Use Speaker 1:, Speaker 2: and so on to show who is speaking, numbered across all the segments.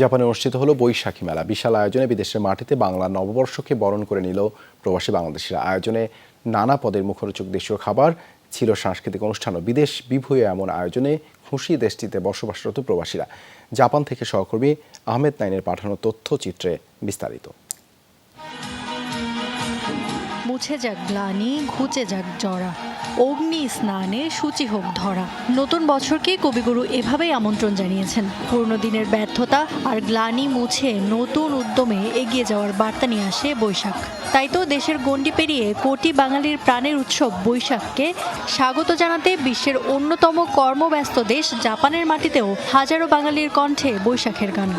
Speaker 1: জাপানে অনুষ্ঠিত হলো বৈশাখী মেলা। বিশাল আয়োজনে বিদেশের মাটিতে বাংলার নববর্ষকে বরণ করে নিল প্রবাসী বাংলাদেশিরা। আয়োজনে নানা পদের মুখরোচক দেশীয় খাবার ছিল সাংস্কৃতিক অনুষ্ঠান ও বিদেশ বিভূয় এমন আয়োজনে খুশি দেশটিতে বসবাসরত প্রবাসীরা। জাপান থেকে সহকর্মী আহমেদ নাইনের পাঠানো তথ্যচিত্রে বিস্তারিত।
Speaker 2: মুছে যাক গ্লানি, ঘুচে যাক জরা। অগ্নি স্নানে সূচি হোক ধরা। নতুন বছরকে কবিগুরু এভাবেই আমন্ত্রণ জানিয়েছেন। পুরনো দিনের ব্যর্থতা আর গ্লানি মুছে নতুন উদ্যমে এগিয়ে যাওয়ার বার্তা নিয়ে আসে বৈশাখ। তাই তো দেশের গণ্ডি পেরিয়ে কোটি বাঙালির প্রাণের উৎসব বৈশাখকে স্বাগত জানাতে বিশ্বের অন্যতম কর্মব্যস্ত দেশ জাপানের মাটিতেও হাজারো বাঙালির কণ্ঠে বৈশাখের গান।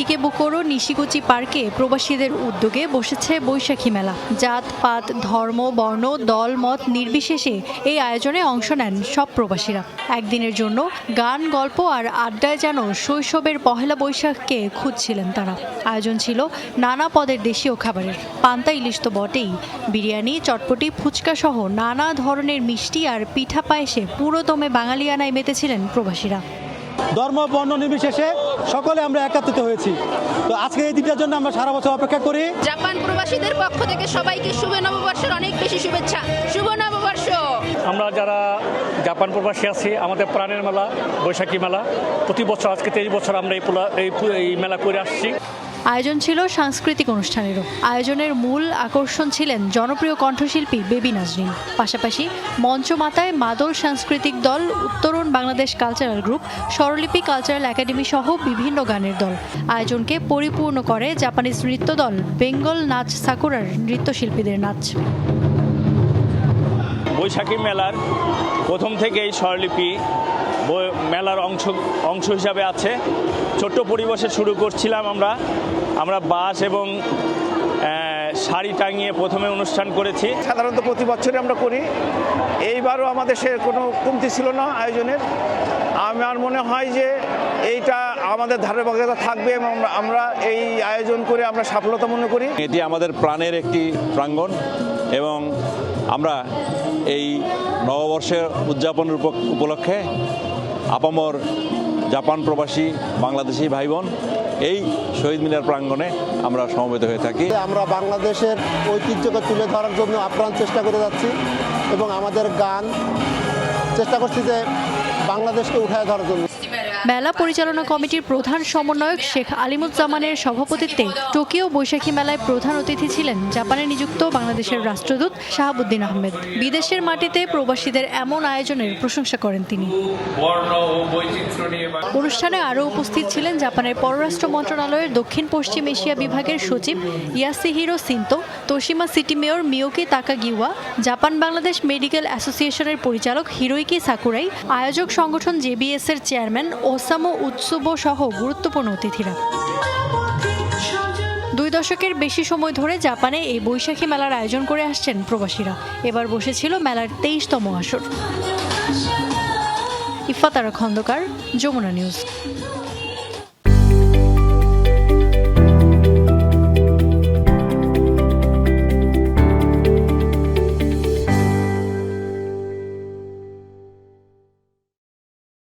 Speaker 2: ইকেবুকোরো নিশিগুচি পার্কে প্রবাসীদের উদ্যোগে বসেছে বৈশাখী মেলা। জাত, পাত, ধর্ম, বর্ণ, দল, মত নির্বিশেষে এই আয়োজনে অংশ নেন সব প্রবাসীরা। একদিনের জন্য গান, গল্প আর আড্ডায় যেন শৈশবের পহেলা বৈশাখকে খুঁজছিলেন তারা। আয়োজন ছিল নানা পদের দেশীয় খাবারের। পান্তা ইলিশ তো বটেই। বিরিয়ানি, চটপটি, ফুচকা সহ নানা ধরনের মিষ্টি আর পিঠা পায়েসে পুরো দমে বাঙালিয়ানায় মেতেছিলেন প্রবাসীরা।
Speaker 3: ধর্ম বর্ণ নির্বিশেষে সকলে আমরা একাত্রিত হয়েছি। তো আজকে এই দিনটার জন্য আমরা সারা বছর অপেক্ষা করি।
Speaker 4: জাপান প্রবাসীদের পক্ষ থেকে সবাইকে শুভ নববর্ষের অনেক বেশি শুভেচ্ছা। শুভ নববর্ষ!
Speaker 5: আমরা যারা জাপান প্রবাসী আছি আমাদের প্রাণের মেলা বৈশাখী মেলা প্রতি বছর আজকে তেইশ বছর আমরা এই পোলা- এই এই মেলা করে আসছি।
Speaker 2: আয়োজন ছিল সাংস্কৃতিক অনুষ্ঠানেরও। আয়োজনের মূল আকর্ষণ ছিলেন জনপ্রিয় কণ্ঠশিল্পী বেবি নাজরিন। পাশাপাশি মঞ্চমাতায় মাদল সাংস্কৃতিক দল, Uttaran Bangladesh cultural group, Swaralipi cultural academy সহ বিভিন্ন গানের দল। আয়োজনকে পরিপূর্ণ করে জাপানিজ নৃত্য দল বেঙ্গল নাচ সাকুরার নৃত্যশিল্পীদের নাচ।
Speaker 6: বৈশাখী মেলার প্রথম থেকেই স্বরলিপি বই- মেলার অংশ অংশ হিসাবে আছে। ছোট্ট পরিবেশে শুরু করছিলাম আমরা। আমরা বাস এবং শাড়ি টাঙিয়ে প্রথমে অনুষ্ঠান করেছি।
Speaker 7: সাধারণত প্রতি বছরই আমরা করি। এইবারও আমাদের সে কোনো কমতি ছিল না আয়োজনের। আমার মনে হয় যে এইটা আমাদের ধারে ধারাবাহিকতা থাকবে এবং আমরা- আমরা এই আয়োজন করে আমরা সফলতা মনে করি।
Speaker 8: এটি আমাদের প্রাণের একটি প্রাঙ্গণ এবং আমরা এই নববর্ষের উদযাপনের উপ- উপলক্ষে আপামর জাপান প্রবাসী বাংলাদেশি ভাই বোন এই শহীদ মিনার প্রাঙ্গণে আমরা সমবেত হয়ে থাকি।
Speaker 9: আমরা বাংলাদেশের ঐতিহ্যকে তুলে ধরার জন্য আপ্রাণ চেষ্টা করে যাচ্ছি এবং আমাদের গান চেষ্টা করছি যে বাংলাদেশকে উঠায় ধরার জন্য।
Speaker 2: মেলা পরিচালনা কমিটির প্রধান সমন্বয়ক শেখ আলিমুজ্জামানের সভাপতিত্বে টোকিও বৈশাখী মেলায় প্রধান অতিথি ছিলেন জাপানে নিযুক্ত বাংলাদেশের রাষ্ট্রদূত শাহাবুদ্দিন আহমেদ। বিদেশের মাটিতে প্রবাসীদের এমন আয়োজনের প্রশংসা করেন তিনি। অনুষ্ঠানে আরও উপস্থিত ছিলেন জাপানের পররাষ্ট্র মন্ত্রণালয়ের দক্ষিণ পশ্চিম এশিয়া বিভাগের সচিব Yasuhiro Shinto Toshima city mayor Miyoko Takagiwa Japan Bangladesh medical অ্যাসোসিয়েশনের পরিচালক হিরোইকি সাকুরাই আয়োজক সংগঠন জেবিএস এর চেয়ারম্যান ওসামো উৎসুবো সহ গুরুত্বপূর্ণ অতিথিরা। দুই দশকের বেশি সময় ধরে জাপানে এই বৈশাখী মেলার আয়োজন করে আসছেন প্রবাসীরা। এবার বসেছিল মেলার তেইশতম আসর। ইফাতারা খন্দকার, যমুনা নিউজ।